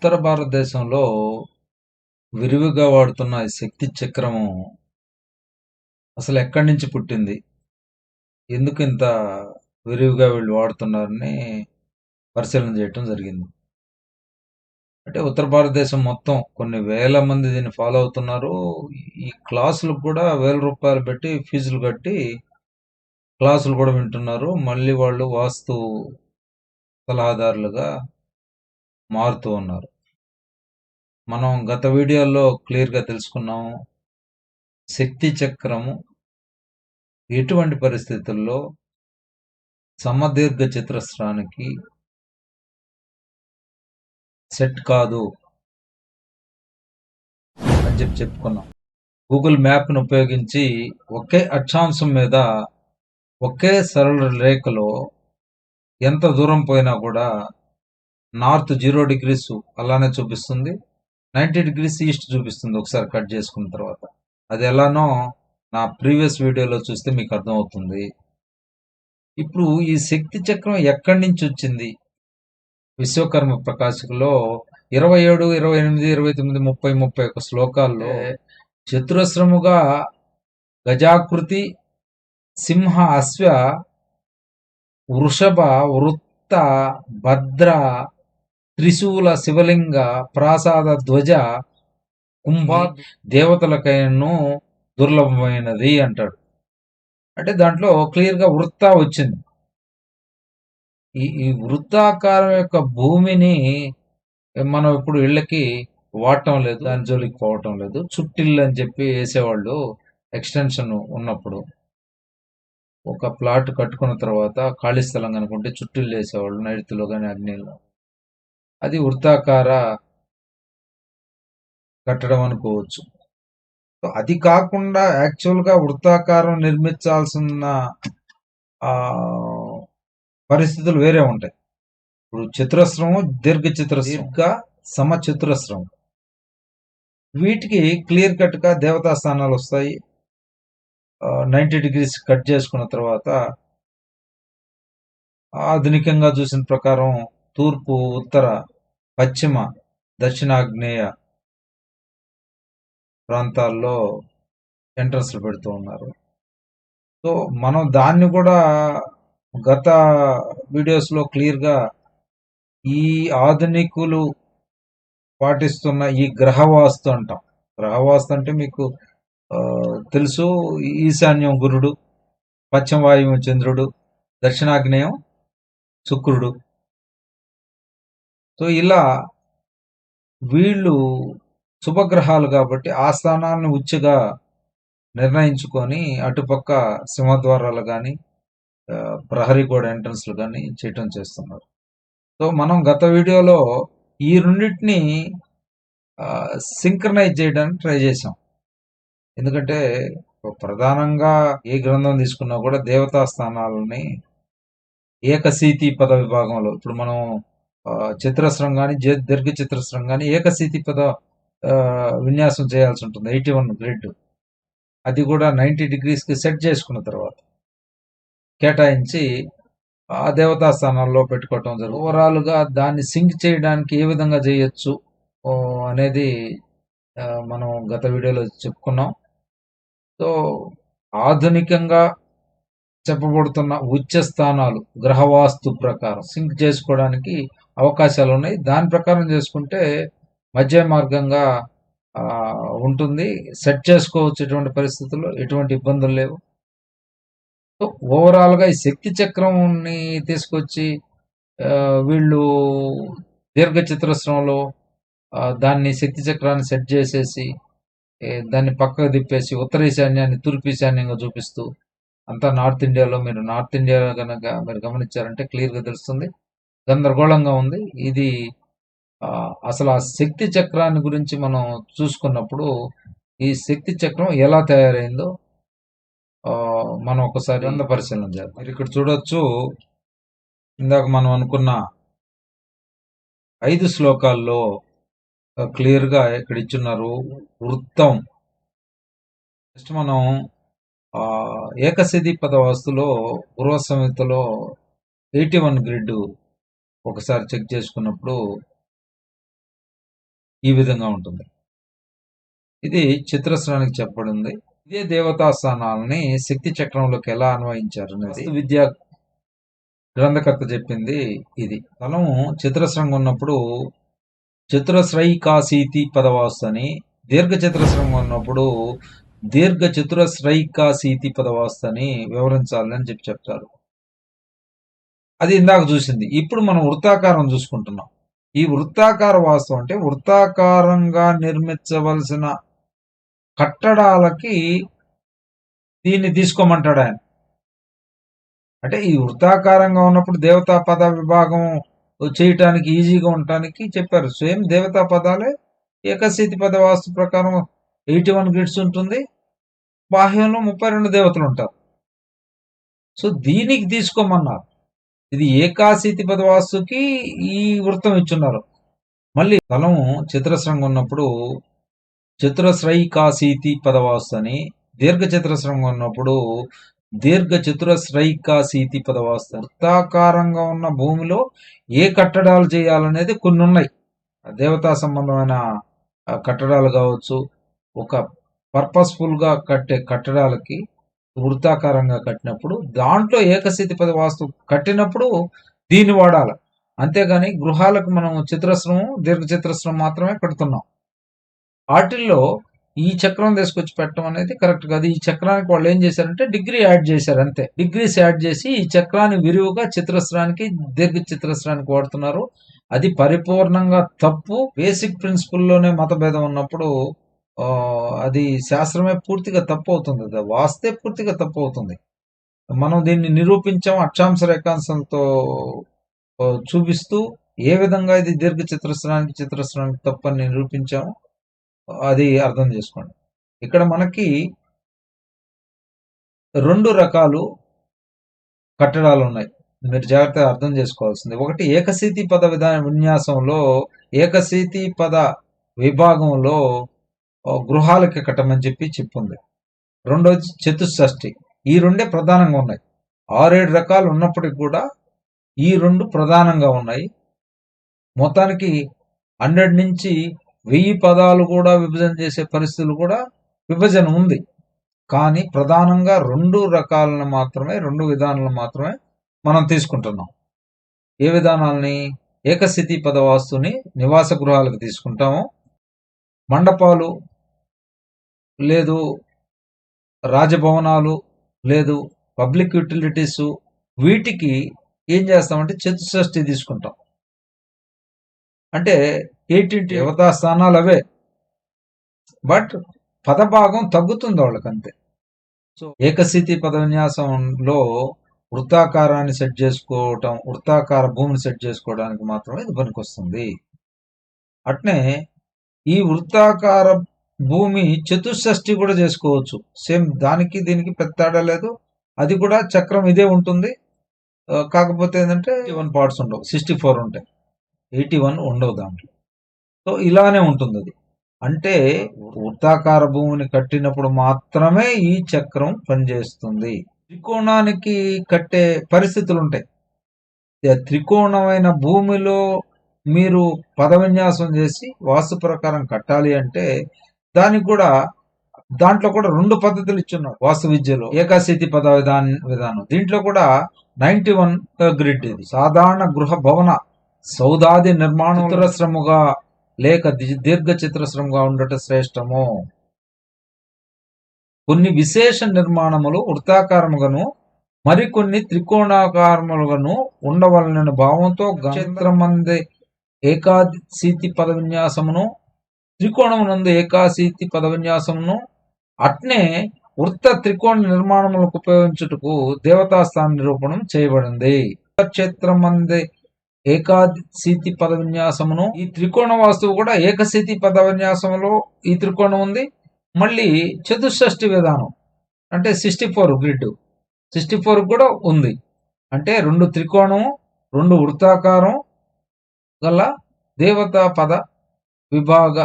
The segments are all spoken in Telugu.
ఉత్తర భారతదేశంలో విరివిగా వాడుతున్న ఈ శక్తి చక్రము అసలు ఎక్కడి నుంచి పుట్టింది? ఎందుకు ఇంత విరివిగా వీళ్ళు వాడుతున్నారని పరిశీలన చేయటం జరిగింది. అంటే ఉత్తర భారతదేశం మొత్తం కొన్ని వేల మంది దీన్ని ఫాలో అవుతున్నారు. ఈ క్లాసులకు కూడా వేల రూపాయలు పెట్టి ఫీజులు కట్టి క్లాసులు కూడా వింటున్నారు. మళ్ళీ వాళ్ళు వాస్తు సలహాదారులుగా మారుతూ ఉన్నారు. మనం గత వీడియోలో క్లియర్గా తెలుసుకున్నాము శక్తి చక్రము ఎటువంటి పరిస్థితుల్లో సమదీర్ఘ చతురస్రానికి సెట్ కాదు అని చెప్పి చెప్పుకున్నాం. గూగుల్ మ్యాప్ను ఉపయోగించి ఒకే అక్షాంశం మీద ఒకే సరళ రేఖలో ఎంత దూరం పోయినా కూడా నార్త్ జీరో డిగ్రీస్ అలానే చూపిస్తుంది. నైంటీ డిగ్రీస్ ఈస్ట్ చూపిస్తుంది ఒకసారి కట్ చేసుకున్న తర్వాత. అది ఎలానో నా ప్రీవియస్ వీడియోలో చూస్తే మీకు అర్థమవుతుంది. ఇప్పుడు ఈ శక్తి చక్రం ఎక్కడి నుంచి వచ్చింది? విశ్వకర్మ ప్రకాశకులో ఇరవై ఏడు ఇరవై ఎనిమిది ఇరవై తొమ్మిది ముప్పై ముప్పై ఒక శ్లోకాల్లో చతురస్రముగా గజాకృతి సింహ అశ్వ వృషభ వృత్త భద్ర త్రిశూల శివలింగ ప్రాసాద ధ్వజ కుంభ దేవతలకైనను దుర్లభమైనది అంటాడు. అంటే దాంట్లో క్లియర్గా వృత్త వచ్చింది. ఈ ఈ వృత్తాకారం యొక్క భూమిని మనం ఇప్పుడు ఇళ్ళకి వాడటం లేదు దాని జోలికి పోవటం లేదు. చుట్టిల్లు అని చెప్పి వేసేవాళ్ళు ఎక్స్టెన్షన్ ఉన్నప్పుడు. ఒక ప్లాట్ కట్టుకున్న తర్వాత ఖాళీ స్థలం కనుకుంటే చుట్టిల్లు వేసేవాళ్ళు నైరుతిలో కానీ అగ్నిలో. అది వృత్తాకార కట్టడం అనుకోవచ్చు. అది కాకుండా యాక్చువల్గా వృత్తాకారం నిర్మించాల్సిన పరిస్థితులు వేరే ఉంటాయి. ఇప్పుడు చతురస్రము దీర్ఘ చతురస్రం దీర్ఘ సమ చతురస్రం వీటికి క్లియర్ కట్గా దేవతా స్థానాలు వస్తాయి. నైంటీ డిగ్రీస్ కట్ చేసుకున్న తర్వాత ఆధునికంగా చూసిన ప్రకారం తూర్పు ఉత్తర పశ్చిమ దక్షిణాగ్నేయ ప్రాంతాల్లో ఎంట్రన్స్లు పెడుతూ ఉన్నారు. సో మనం దాన్ని కూడా గత వీడియోస్లో క్లియర్గా ఈ ఆధునికులు పాటిస్తున్న ఈ గ్రహవాస్తు అంటాం. గ్రహవాస్తు అంటే మీకు తెలుసు ఈశాన్యం గురుడు పశ్చిమ వాయువు చంద్రుడు దక్షిణాగ్నేయం శుక్రుడు. సో ఇలా వీళ్ళు శుభగ్రహాలు కాబట్టి ఆ స్థానాన్ని ఉచ్చగా నిర్ణయించుకొని అటుపక్క సింహద్వారాలు కానీ ప్రహరీ గోడ ఎంట్రన్స్లు కానీ చేయటం చేస్తున్నారు. సో మనం గత వీడియోలో ఈ రెండింటిని సింక్రనైజ్ చేయడానికి ట్రై చేసాం ఎందుకంటే ప్రధానంగా ఏ గ్రంథం తీసుకున్నా కూడా దేవతా స్థానాలని ఏకసీతి పద విభాగంలో ఇప్పుడు మనం చిత్రస్రం కానీ దీర్ఘ చిత్రస్రం కానీ ఏకశీతి పద విన్యాసం చేయాల్సి ఉంటుంది. Eighty one grid. అది కూడా నైంటీ డిగ్రీస్కి సెట్ చేసుకున్న తర్వాత కేటాయించి ఆ దేవతా స్థానాల్లో పెట్టుకోవటం జరుగుతుంది ఓవరాల్గా దాన్ని సింక్ చేయడానికి ఏ విధంగా చేయొచ్చు అనేది మనం గత వీడియోలో చెప్పుకున్నాం. సో ఆధునికంగా చెప్పబడుతున్న ఉచ్చ స్థానాలు గ్రహవాస్తు ప్రకారం సింక్ చేసుకోవడానికి అవకాశాలు ఉన్నాయి దాని ప్రకారం చేసుకుంటే మధ్య మార్గంగా ఉంటుంది. సెట్ చేసుకోవచ్చు ఎటువంటి పరిస్థితుల్లో ఎటువంటి ఇబ్బందులు లేవు. ఓవరాల్గా ఈ శక్తి చక్రంని తీసుకొచ్చి వీళ్ళు దీర్ఘ చతురస్రంలో దాన్ని శక్తి చక్రాన్ని సెట్ చేసేసి దాన్ని పక్కకు తిప్పేసి ఉత్తర ఈశాన్యాన్ని తూర్పు ఈశాన్యంగా చూపిస్తూ అంతా నార్త్ ఇండియాలో మీరు నార్త్ ఇండియా కనుక మీరు గమనించారంటే క్లియర్గా తెలుస్తుంది. గందరగోళంగా ఉంది. ఇది అసలు ఆ శక్తి చక్రాన్ని గురించి మనం చూసుకున్నప్పుడు ఈ శక్తి చక్రం ఎలా తయారైందో మనం ఒకసారి అంద పరిశీలన చేద్దాం. మీరు ఇక్కడ చూడొచ్చు ఇందాక మనం అనుకున్న ఐదు శ్లోకాల్లో క్లియర్గా ఇక్కడ ఇచ్చున్నారు వృత్తం. నెక్స్ట్ మనం ఏకశది పద వస్తులో పూర్వ సంహితలో ఎయిటీ వన్ గ్రిడ్ ఒకసారి చెక్ చేసుకున్నప్పుడు ఈ విధంగా ఉంటుంది. ఇది చిత్రస్రానికి చెప్పబడింది. ఇదే దేవతా స్థానాలని శక్తి చక్రంలోకి ఎలా అన్వయించారు అనేది విద్యా గ్రంథకర్త చెప్పింది ఇది. తలము చతురస్రంగా ఉన్నప్పుడు చతురస్రైకాశీతి పదవాస్తు అని దీర్ఘ చతురస్రంగా ఉన్నప్పుడు దీర్ఘ చతురస్రైకాశీతి పదవాస్తు అని వివరించాలని చెప్పి చెప్తారు. అది ఇందాక చూసింది. ఇప్పుడు మనం వృత్తాకారం చూసుకుంటున్నాం. ఈ వృత్తాకార వాస్తు అంటే వృత్తాకారంగా నిర్మించవలసిన కట్టడాలకి దీన్ని తీసుకోమంటాడు ఆయన. అంటే ఈ వృత్తాకారంగా ఉన్నప్పుడు దేవతా పద విభాగం చేయటానికి ఈజీగా ఉండటానికి చెప్పారు. స్వయం దేవతా పదాలే ఏకశీతి పద వాస్తు ప్రకారం ఎయిటీ వన్ గ్రిడ్స్ ఉంటుంది. బాహ్యంలో ముప్పై రెండు దేవతలు ఉంటారు. సో దీనికి తీసుకోమన్నారు. ఇది ఏకాశీతి పదవాసుకి ఈ వృత్తం ఇచ్చున్నారు. మళ్ళీ స్థలము చతురస్రంగా ఉన్నప్పుడు చతురస్రైకాశీతి పదవాసు అని దీర్ఘ చతురస్రంగా ఉన్నప్పుడు దీర్ఘ చతురస్రైకాశీతి పదవాస్తు వృత్తాకారంగా ఉన్న భూమిలో ఏ కట్టడాలు చేయాలనేది కొన్ని ఉన్నాయి దేవతా సంబంధమైన కట్టడాలు కావచ్చు ఒక పర్పస్ఫుల్గా కట్టే కట్టడాలకి వృత్తాకారంగా కట్టినప్పుడు దాంట్లో ఏకస్థితి పద వాస్తు కట్టినప్పుడు దీన్ని వాడాలి. అంతేగాని గృహాలకు మనం చిత్రశ్రమం దీర్ఘ చిత్రస్రం మాత్రమే కడుతున్నాం వాటిల్లో ఈ చక్రం తీసుకొచ్చి పెట్టడం అనేది కరెక్ట్ కాదు. ఈ చక్రానికి వాళ్ళు ఏం చేశారంటే డిగ్రీ యాడ్ చేశారు అంతే. డిగ్రీస్ యాడ్ చేసి ఈ చక్రాన్ని విరివిగా చిత్రస్రానికి దీర్ఘ చిత్రస్రానికి వాడుతున్నారు. అది పరిపూర్ణంగా తప్పు. బేసిక్ ప్రిన్సిపల్లోనే మతభేదం ఉన్నప్పుడు అది శాస్త్రమే పూర్తిగా తప్పు అవుతుంది అది వాస్తే పూర్తిగా తప్పు అవుతుంది మనం దీన్ని నిరూపించాం అక్షాంశ రేఖాంశంతో చూపిస్తూ ఏ విధంగా ఇది దీర్ఘ చిత్రస్రానికి చిత్రస్రానికి తప్పని నిరూపించాము అది అర్థం చేసుకోండి. ఇక్కడ మనకి రెండు రకాలు కట్టడాలు ఉన్నాయి. మీరు జాగ్రత్తగా అర్థం చేసుకోవాల్సింది. ఒకటి ఏకశీతి పద విధాన విన్యాసంలో ఏకశీతి పద విభాగంలో గృహాలకి కట్టమని చెప్పి చెప్పుంది. రెండోది చతుషష్ఠి. ఈ రెండే ప్రధానంగా ఉన్నాయి. ఆరేడు రకాలు ఉన్నప్పటికి కూడా ఈ రెండు ప్రధానంగా ఉన్నాయి. మొత్తానికి హండ్రెడ్ నుంచి వెయ్యి పదాలు కూడా విభజన చేసే పరిస్థితులు కూడా విభజన ఉంది. కానీ ప్రధానంగా రెండు రకాలను మాత్రమే రెండు విధానాలను మాత్రమే మనం తీసుకుంటున్నాం. ఏ విధానాలని? ఏకస్థితి పదవాస్తుని నివాస గృహాలకు తీసుకుంటాము. మండపాలు లేదు రాజభవనాలు లేదు పబ్లిక్ యూటిలిటీస్ వీటికి ఏం చేస్తామంటే చతుషష్ఠి తీసుకుంటాం. అంటే ఎయిటింటి దేవతా స్థానాలు అవే. బట్ పదభాగం తగ్గుతుంది వాళ్ళకి అంతే సో ఏకస్థితి పద విన్యాసంలో వృత్తాకారాన్ని సెట్ చేసుకోవటం వృత్తాకార భూమిని సెట్ చేసుకోవడానికి మాత్రమే ఇది పనికొస్తుంది. అట్నే ఈ వృత్తాకార భూమి చతుషష్ఠి కూడా చేసుకోవచ్చు. సేమ్ దానికి దీనికి పెద్ద తేడా లేదు. అది కూడా చక్రం ఇదే ఉంటుంది. కాకపోతే ఏంటంటే వన్ పార్ట్స్ ఉండవు. సిక్స్టీ ఫోర్ ఉంటాయి. ఎయిటీ వన్ ఉండవు దాంట్లో. సో ఇలానే ఉంటుంది అది. అంటే వృత్తాకార భూమిని కట్టినప్పుడు మాత్రమే ఈ చక్రం పనిచేస్తుంది. త్రికోణానికి కట్టే పరిస్థితులు ఉంటాయి. త్రికోణమైన భూమిలో మీరు పదవిన్యాసం చేసి వాస్తు ప్రకారం కట్టాలి అంటే దానికి కూడా దాంట్లో కూడా రెండు పద్ధతులు ఇచ్చున్నారు వాస్తు విద్యలో. ఏకాశీతి పద విధాన విధానం. దీంట్లో కూడా నైన్టీ వన్ గ్రిడ్ ఇది. సాధారణ గృహ భవన సౌదాది నిర్మాణ చతురస్రముగా లేక దీర్ఘ చిత్రశ్రముగా ఉండటం శ్రేష్టము. కొన్ని విశేష నిర్మాణములు వృత్తాకారముగాను మరికొన్ని త్రికోణాకారములుగాను ఉండవలన భావంతో గంత్రమంది ఏకాశీతి పద విన్యాసమును త్రికోణమునందు ఏకాశీతి పదవిన్యాసమును అట్నే వృత్త త్రికోణ నిర్మాణములకు ఉపయోగించుటకు దేవతాస్థాన నిరూపణం చేయబడింది. క్షేత్రమంది ఏకాశీతి పద విన్యాసమును ఈ త్రికోణ వాస్తువు కూడా ఏకశీతి పద ఈ త్రికోణం ఉంది. మళ్ళీ చతుషష్ఠి విధానం అంటే sixty four grid sixty four కూడా ఉంది. అంటే రెండు త్రికోణం రెండు వృత్తాకారం గల దేవతా పద విభాగ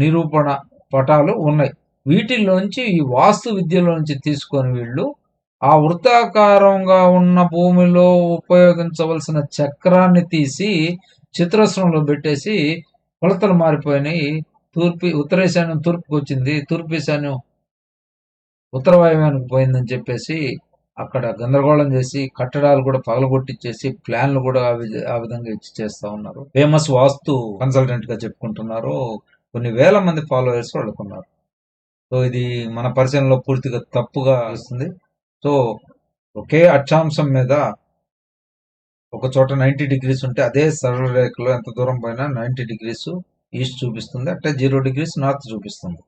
నిరూపణ పటాలు ఉన్నాయి. వీటిలోంచి ఈ వాస్తు విద్యలోంచి తీసుకొని వీళ్ళు ఆ వృత్తాకారంగా ఉన్న భూమిలో ఉపయోగించవలసిన చక్రాన్ని తీసి చిత్రస్రంలో పెట్టేసి కొలతలు మారిపోయినాయి. తూర్పు ఉత్తరేశాన్యం తూర్పుకి వచ్చింది. తూర్పు ఈశాన్యం ఉత్తర వాయువ్యానికి పోయిందని చెప్పేసి అక్కడ గందరగోళం చేసి కట్టడాలు కూడా పగలగొట్టిచ్చేసి ప్లాన్లు కూడా ఆ ఆ విధంగా ఇచ్చి చేస్తా ఉన్నారు. ఫేమస్ వాస్తు కన్సల్టెంట్గా చెప్పుకుంటున్నారు కొన్ని వేల మంది ఫాలోవర్స్ వాళ్ళకున్నారు సో ఇది మన పరిచయంలో పూర్తిగా తప్పుగా వస్తుంది సో ఒకే అక్షాంశం మీద ఒక చోట నైంటీ డిగ్రీస్ ఉంటే అదే సరళ రేఖలో ఎంత దూరం పోయినా నైంటీ డిగ్రీస్ ఈస్ట్ చూపిస్తుంది. అంటే జీరో డిగ్రీస్ నార్త్ చూపిస్తుంది.